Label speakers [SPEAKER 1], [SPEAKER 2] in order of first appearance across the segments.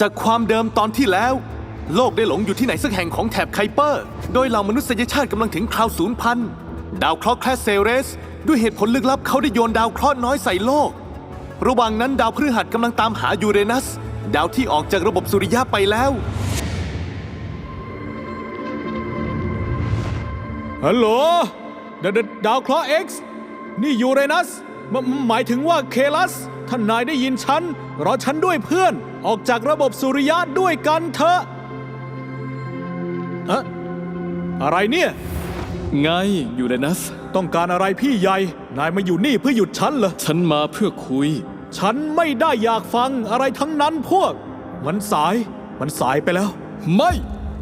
[SPEAKER 1] จากความเดิมตอนที่แล้ว โลกได้หลงอยู่ที่ไหนสักแห่งของแถบไคเปอร์ โดยเหล่ามนุษยชาติกำลังถึงคราวศูนย์พันธุ์ดาวเคราะห์แคลสเซเรส ด้วยเหตุผลลึกลับเขาได้โยนดาวเคราะห์น้อยใส่โลก ระหว่างนั้นดาวพฤหัสกำลังตามหายูเรนัส ดาวที่ออกจากระบบสุริยะไปแล้ว
[SPEAKER 2] ฮัลโหลดดดาวเคราะห์ X นี่ยูเรนัส หมายถึงว่าเคลัส ท่านนายได้ยินฉัน รอฉันด้วยเพื่อน ออกจากระบบสุริยะด้วยกันเถอะอะอะไรเนี่ย
[SPEAKER 3] ไงยูเรนัส
[SPEAKER 2] ต้องการอะไรพี่ใหญ่ นายมาอยู่นี่เพื่อหยุดฉันเหรอ
[SPEAKER 3] ฉันมาเพื่อคุย
[SPEAKER 2] ฉันไม่ได้อยากฟังอะไรทั้งนั้นพวก มันสาย มันสายไปแล้ว
[SPEAKER 3] ไม่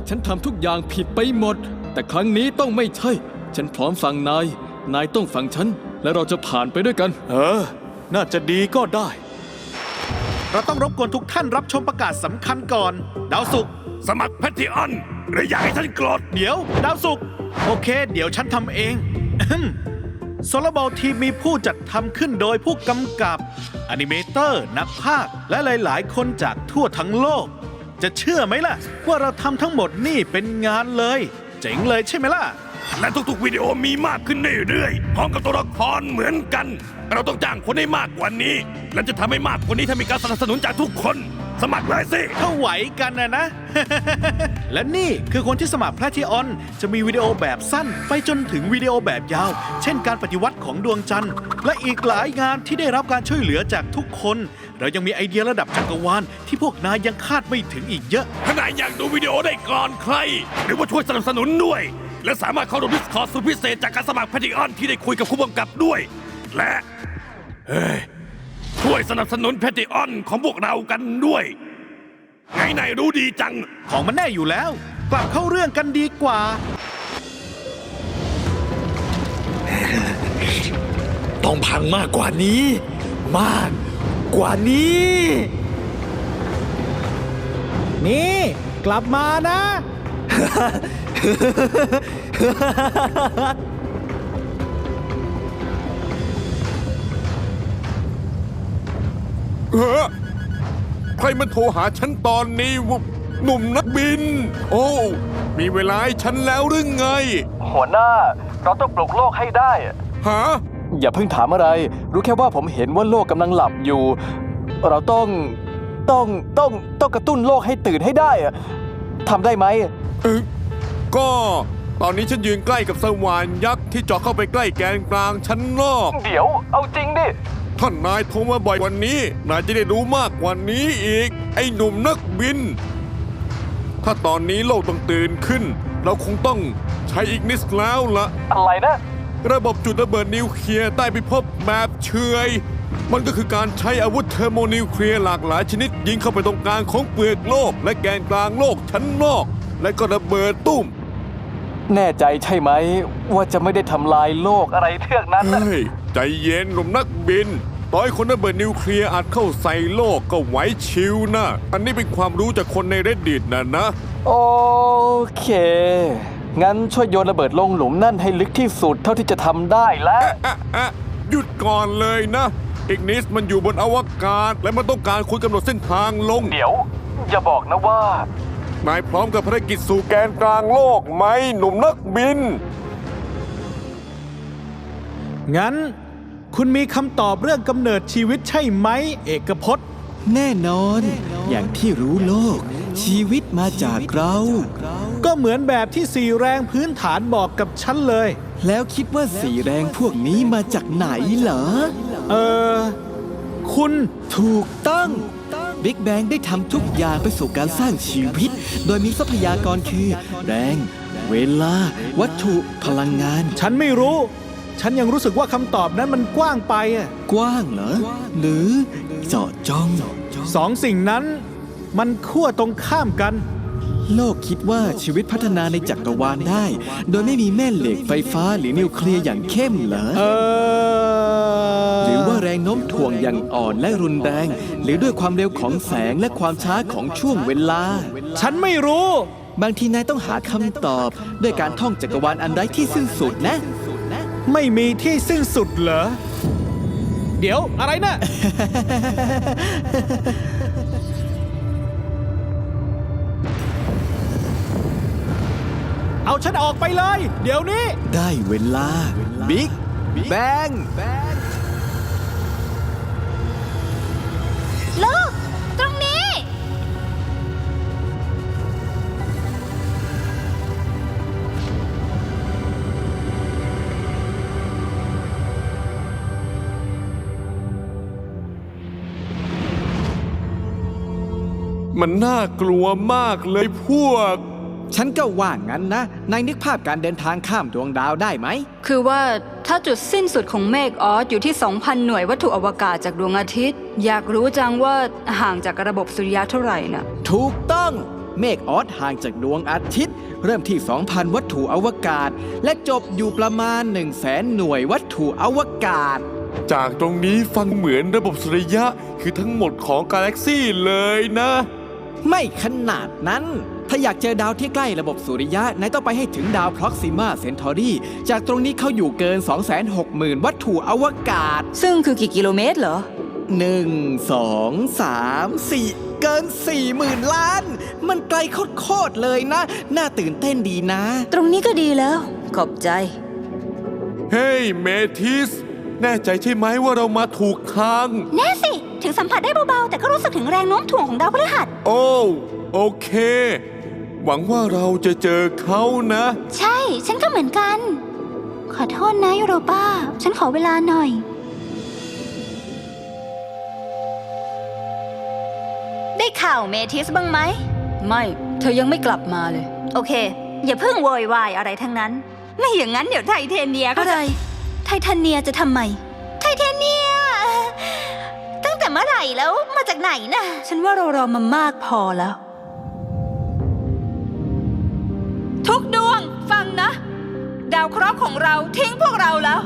[SPEAKER 3] ฉันทำทุกอย่างผิดไปหมด แต่ครั้งนี้ต้องไม่ใช่ ฉันพร้อมฟังนาย นายต้องฟังฉัน และเราจะผ่านไปด้วยกัน
[SPEAKER 2] เออ น่าจะดีก็ได้
[SPEAKER 4] เราต้องรบกวนทุกท่านรับชมประกาศสำคัญก่อน ดาวสุกร์
[SPEAKER 5] สมัครแพทริออนหรืออยากให้ฉันโกรธ
[SPEAKER 4] เดี๋ยว ดาวสุกร์โอเค เดี๋ยวฉันทำเองโซลบอลทีมมีผู้จัดทำขึ้นโดยผู้กำกับอนิเมเตอร์ นักพากย์และหลาย ๆ คนจากทั่วทั้งโลก จะเชื่อไหมล่ะ ว่าเราทำทั้งหมดนี่เป็นงานเลย เจ๋งเลยใช่ไหมล่ะ
[SPEAKER 5] และทุกๆวิดีโอมีมากขึ้นเรื่อยๆพร้อมกับตัวละครเหมือนกัน เราต้องจ้างคนให้มากกว่านี้ และจะทำให้มากกว่านี้ถ้ามีการสนับสนุนจากทุกคน สมัครเลยสิ
[SPEAKER 4] ถ้าไหวกันนะนะ และนี่คือคนที่สมัครแพลทิออน จะมีวิดีโอแบบสั้น ไปจนถึงวิดีโอแบบยาว เช่นการปฏิวัติของดวงจันทร์ และอีกหลายงานที่ได้รับการช่วยเหลือจากทุกคน เรายังมีไอเดียระดับจักรวาลที่พวกนายยังคาดไม่ถึงอีกเยอะ
[SPEAKER 5] ถ้านายอยากดูวิดีโอได้ก่อนใคร หรือว่าช่วยสนับสนุนด้วย และสามารถเข้าดูดิสคอร์สุดพิเศษจากการสมัครแพทริออนที่ได้คุยกับผู้กำกับด้วย และเฮ้ยช่วยสนับสนุนแพทริออนของพวกเรากันด้วย ไงไหนรู้ดีจัง
[SPEAKER 4] ของมันแน่อยู่แล้ว กลับเข้าเรื่องกันดีกว่า
[SPEAKER 6] ต้องพังมากกว่านี้ มากกว่านี้
[SPEAKER 2] นี่ กลับมานะ
[SPEAKER 7] เฮ้อใครมันโทรหาฉันตอนนี้วะหนุ่มนักบิน โอ้ มีเวลาให้ฉันแล้วหรือไง
[SPEAKER 8] หัวหน้า เราต้องปลุกโลกให้ได้
[SPEAKER 7] ฮะ
[SPEAKER 8] อย่าเพิ่งถามอะไร รู้แค่ว่าผมเห็นว่าโลกกำลังหลับอยู่ เราต้องต้องต้องต้องกระตุ้นโลกให้ตื่นให้ได้อะทำได้ไหม
[SPEAKER 7] เอ้ยก็ตอนนี้ฉันยืนใกล้กับสว่านยักษ์ที่เจาะเข้าไปใกล้แกนกลางชั้นนอก
[SPEAKER 8] เดี๋ยว เอาจริงดิ
[SPEAKER 7] ท่านนายโทรมาบ่อยกว่านี้ นายจะได้รู้มากกว่านี้อีก ไอ้หนุ่มนักบิน ถ้าตอนนี้โลกต้องตื่นขึ้น เราคงต้องใช้อีกนิสแล้วละ
[SPEAKER 8] อะไรนะ
[SPEAKER 7] ระบบจุดระเบิดนิวเคลียร์ใต้พิภพแบบเฉยมันก็คือการใช้อาวุธเทอร์โมนิวเคลียร์หลากหลายชนิดยิงเข้าไปตรงกลางของเปลือกโลก และแกนกลางโลกชั้นนอก และก็ระเบิดตุ้ม
[SPEAKER 8] แน่ใจใช่ไหม ว่าจะไม่ได้ทำลายโลกอะไรเทือกนั้นน่ะ
[SPEAKER 7] เฮ้ย ใจเย็นหนุ่มนักบิน ต่อยคนระเบิดนิวเคลียร์อาจเข้าใส่โลกก็ไหวชิวนะ อันนี้เป็นความรู้จากคนในเรดดิตนะนะ
[SPEAKER 8] โอเค งั้นช่วยโยนระเบิดลงหลุมนั่นให้ลึกที่สุดเท่าที่จะทำได้แล้ว
[SPEAKER 7] อะอะหยุดก่อนเลยนะอีกนิสมันอยู่บนอวกาศ และมันต้องการคุณกำหนดเส้นทางลง
[SPEAKER 8] เดี๋ยว อย่าบอกนะว่า
[SPEAKER 7] นายพร้อมกับภารกิจสู่แกนกลางโลกไหมหนุ่มนักบิน
[SPEAKER 2] งั้น คุณมีคำตอบเรื่องกำเนิดชีวิตใช่ไหม เอกพจน์
[SPEAKER 6] แน่นอน อย่างที่รู้โลก ชีวิตมาจากเรา
[SPEAKER 2] ก็เหมือนแบบที่สี่แรงพื้นฐานบอกกับฉันเลย
[SPEAKER 6] แล้วคิดว่าสีแรงพวกนี้มาจากไหนเหรอ
[SPEAKER 2] เออ คุณ
[SPEAKER 6] ถูกต้อง บิ๊กแบงได้ทำทุกอย่างไปสู่การสร้างชีวิต โดยมีทรัพยากรคือ แรง เวลา วัตถุพลังงาน
[SPEAKER 2] ฉันไม่รู้ ฉันยังรู้สึกว่าคำตอบนั้นมันกว้างไปอะ
[SPEAKER 6] กว้างเหรอ หรือเจาะจง
[SPEAKER 2] สองสิ่งนั้นมันขั้วตรงข้ามกัน
[SPEAKER 6] โลกคิดว่าชีวิตพัฒนาในจักรวาลได้ โดยไม่มีแม่เหล็กไฟฟ้าหรือนิวเคลียร์อย่างเข้มเหรอ
[SPEAKER 2] เออ
[SPEAKER 6] ห รงโน้มถ่วงอย่างอ่อนและรุนแรง หรือด้วยความเร็วของแสงและความช้าของช่วงเวลา
[SPEAKER 2] ฉันไม่รู้
[SPEAKER 6] บางทีนายต้องหาคำตอบ ด้วยการท่องจักรวาลอันใดที่สิ้นสุดนะ
[SPEAKER 2] ไม่มีที่สิ้นสุดเหรอ เดี๋ยวอะไรนะ เอาฉันออกไปเลย เดี๋ยวนี้
[SPEAKER 6] ได้เวลา บิ๊กแบง
[SPEAKER 7] มันน่ากลัวมากเลยพวก
[SPEAKER 6] ฉันก็ว่างั้นนะนายนึกภาพการเดินทางข้ามดวงดาวได้ไหม
[SPEAKER 9] คือว่าถ้าจุดสิ้นสุดของเมฆออสอยู่ที่ 2,000 หน่วยวัตถุอวกาศจากดวงอาทิตย์ อยากรู้จังว่าห่างจากระบบสุริยะเท่าไหร่น่ะ
[SPEAKER 6] ถูกต้อง เมฆออสห่างจากดวงอาทิตย์ เริ่มที่ 2,000 วัตถุอวกาศ และจบอยู่ประมาณ 1 0 0 0 0แสนหน่วยวัตถุอวกาศ
[SPEAKER 7] จากตรงนี้ฟังเหมือนระบบสุริยะคือทั้งหมดของกาแล็กซี่เลยนะ
[SPEAKER 6] ไม่ขนาดนั้น ถ้าอยากเจอดาวที่ใกล้ระบบสุริยะนายต้องไปให้ถึงดาว Proxima Centauri จากตรงนี้เขาอยู่เกิน 260,000 วัตถุอวกาศ
[SPEAKER 9] ซึ่งคือกี่กิโลเมตรเหรอ
[SPEAKER 6] 1 2 3 4 เกิน 40,000 ล้าน มันไกลโคตรๆเลยนะ น่าตื่นเต้นดีนะ
[SPEAKER 9] ตรงนี้ก็ดีแล้ว ขอบใจ
[SPEAKER 7] เฮ้ยเมทิส แน่ใจใช่ไหมว่าเรามาถูกทาง
[SPEAKER 10] แน่สิ ถึงสัมผัสได้เบาๆ แต่ก็รู้สึกถึงแรงโน้มถ่วงของดาวพฤหัส
[SPEAKER 7] โอ้โอเค หวังว่าเราจะเจอเขานะ
[SPEAKER 10] ใช่ ฉันก็เหมือนกัน ขอโทษนะยูโรป้า ฉันขอเวลาหน่อย
[SPEAKER 9] ได้ข่าวเมทิสบ้างไหม ไม่ เธอยังไม่กลับมาเลย
[SPEAKER 10] โอเค อย่าเพิ่งโวยวายอะไรทั้งนั้น ไม่อย่างนั้นเดี๋ยวไทเทเนียก็
[SPEAKER 9] อะไร
[SPEAKER 10] ไทเทเนียจะทำไม เมื่อไหร่แล้วมาจากไหนน่ะ
[SPEAKER 9] ฉันว่าเรารอมามากพอแล้ว ทุกดวงฟังนะ ดาวเคราะห์ของเราทิ้งพวกเราแล้ว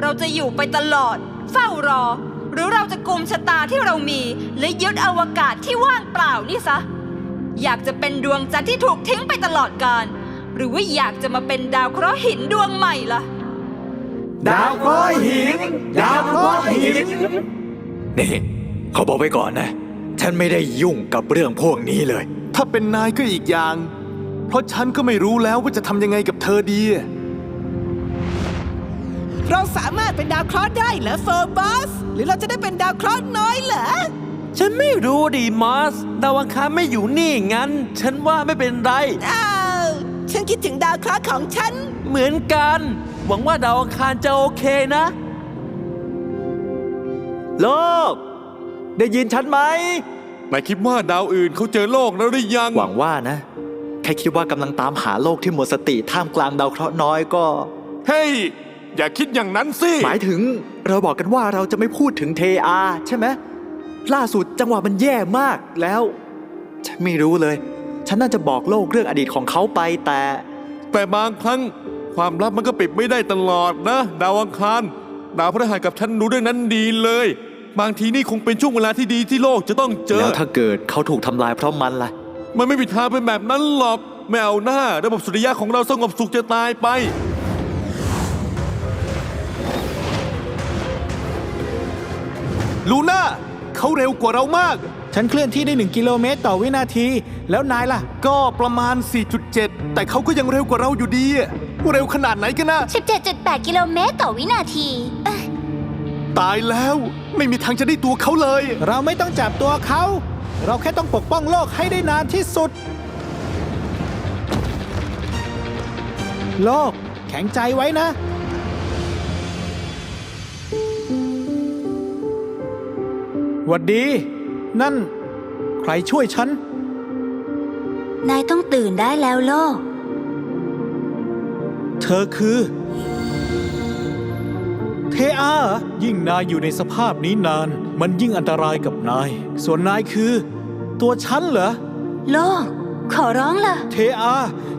[SPEAKER 9] เราจะอยู่ไปตลอด เฝ้ารอ หรือเราจะกุมชะตาที่เรามี และยึดอวกาศที่ว่างเปล่านี่ซะ อยากจะเป็นดวงจันทร์ที่ถูกทิ้งไปตลอดกาลหรือว่าอยากจะมาเป็นดาวเคราะห์หินดวงใหม่ล่ะ
[SPEAKER 6] ดาวเคราะห์หิน ดาวเคราะห์หิน
[SPEAKER 11] นี่เขาบอกไว้ก่อนนะ ฉันไม่ได้ยุ่งกับเรื่องพวกนี้เลย
[SPEAKER 1] ถ้าเป็นนายก็อีกอย่าง เพราะฉันก็ไม่รู้แล้วว่าจะทำยังไงกับเธอดี
[SPEAKER 6] เราสามารถเป็นดาวเคราะห์ได้เหรอโฟบัสหรือเราจะได้เป็นดาวเคราะห์น้อยเหรอ
[SPEAKER 12] ฉันไม่รู้ดิมาสดาวอังคารไม่อยู่นี่งั้น ฉันว่าไม่เป็นไร
[SPEAKER 6] อ้าว ฉันคิดถึงดาวเคราะห์ของฉัน
[SPEAKER 12] เหมือนกัน หวังว่าดาวอังคารจะโอเคนะ โลก ได้ยินฉันไหม
[SPEAKER 7] นายคิดว่าดาวอื่นเขาเจอโลกแล้วหรือยัง
[SPEAKER 11] หวังว่านะ แค่คิดว่ากำลังตามหาโลกที่หมดสติท่ามกลางดาวเคราะห์น้อยก็
[SPEAKER 7] เฮ้ย อย่าคิดอย่างนั้นสิ
[SPEAKER 11] หมายถึงเราบอกกันว่าเราจะไม่พูดถึงเทอาใช่ไหมล่าสุดจังหวะมันแย่มากแล้วฉันไม่รู้เลย ฉันน่าจะบอกโลกเรื่องอดีตของเขาไปแต่
[SPEAKER 7] แต่บางครั้งความลับมันก็ปิดไม่ได้ตลอดนะ ดาวอังคาร ดาวพฤหัสกับฉันรู้เรื่องนั้นดีเลย บางทีนี่คงเป็นช่วงเวลาที่ดีที่โลกจะต้องเจอ
[SPEAKER 11] แล้วถ้าเกิดเขาถูกทำลายเพราะมันล่ะ
[SPEAKER 7] มันไม่มีทางเป็นแบบนั้นหรอกไม่เอาหน้า ระบบสุริยะของเราสงบสุขจะตายไป
[SPEAKER 1] ลูน่าเขาเร็วกว่าเรามาก
[SPEAKER 2] ฉันเคลื่อนที่ได้ 1 กิโลเมตรต่อวินาที แล้วนายล่ะ
[SPEAKER 1] ก็ประมาณ 4.7 แต่เขาก็ยังเร็วกว่าเราอยู่ดีอะเร็วขนาดไหนกันนะ
[SPEAKER 10] 17.8 กิโลเมตรต่อวินาทีเอ้ย
[SPEAKER 1] ตายแล้ว ไม่มีทางจะได้ตัวเขาเลย
[SPEAKER 2] เราไม่ต้องจับตัวเขา เราแค่ต้องปกป้องโลกให้ได้นานที่สุด โลก แข็งใจไว้นะ หวัดดี นั่น ใครช่วยฉัน
[SPEAKER 10] นายต้องตื่นได้แล้วโลก
[SPEAKER 2] เธอคือเท อาเหรอยิ่งนายอยู่ในสภาพนี้นาน มันยิ่งอันตรายกับนาย ส่วนนายคือ ตัวฉันเหรอ
[SPEAKER 10] โลกขอร้องล่ะ
[SPEAKER 2] เทอา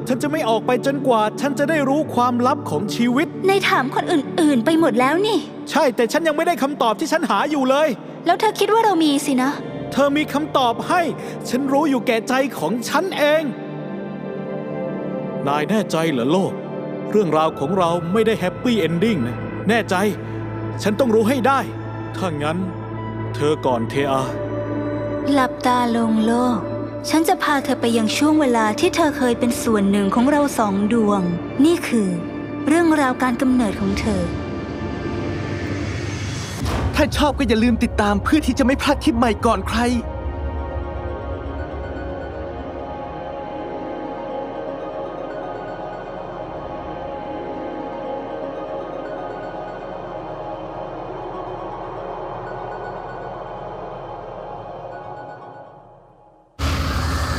[SPEAKER 2] ฉันจะไม่ออกไปจนกว่า ฉันจะได้รู้ความลับของชีวิต
[SPEAKER 10] นายถามคนอื่น ๆ ไปหมดแล้วนี่
[SPEAKER 2] ใช่แต่ฉันยังไม่ได้คำตอบที่ฉันหาอยู่เลย
[SPEAKER 10] แล้วเธอคิดว่าเรามีสินะ
[SPEAKER 2] เธอมีคำตอบให้ ฉันรู้อยู่แก่ใจของฉันเอง นายแน่ใจเหรอโลก เรื่องราวของเราไม่ได้แฮปปี้เอนดิ้งนะ แน่ใจ ฉันต้องรู้ให้ได้ ถ้างั้น เธอก่อนเทอา
[SPEAKER 10] หลับตาลงโลก ฉันจะพาเธอไปยังช่วงเวลาที่เธอเคยเป็นส่วนหนึ่งของเราสองดวง นี่คือ เรื่องราวการกำเนิดของเธอ
[SPEAKER 1] ถ้าชอบก็อย่าลืมติดตามเพื่อที่จะไม่พลาดทริปใหม่ก่อนใคร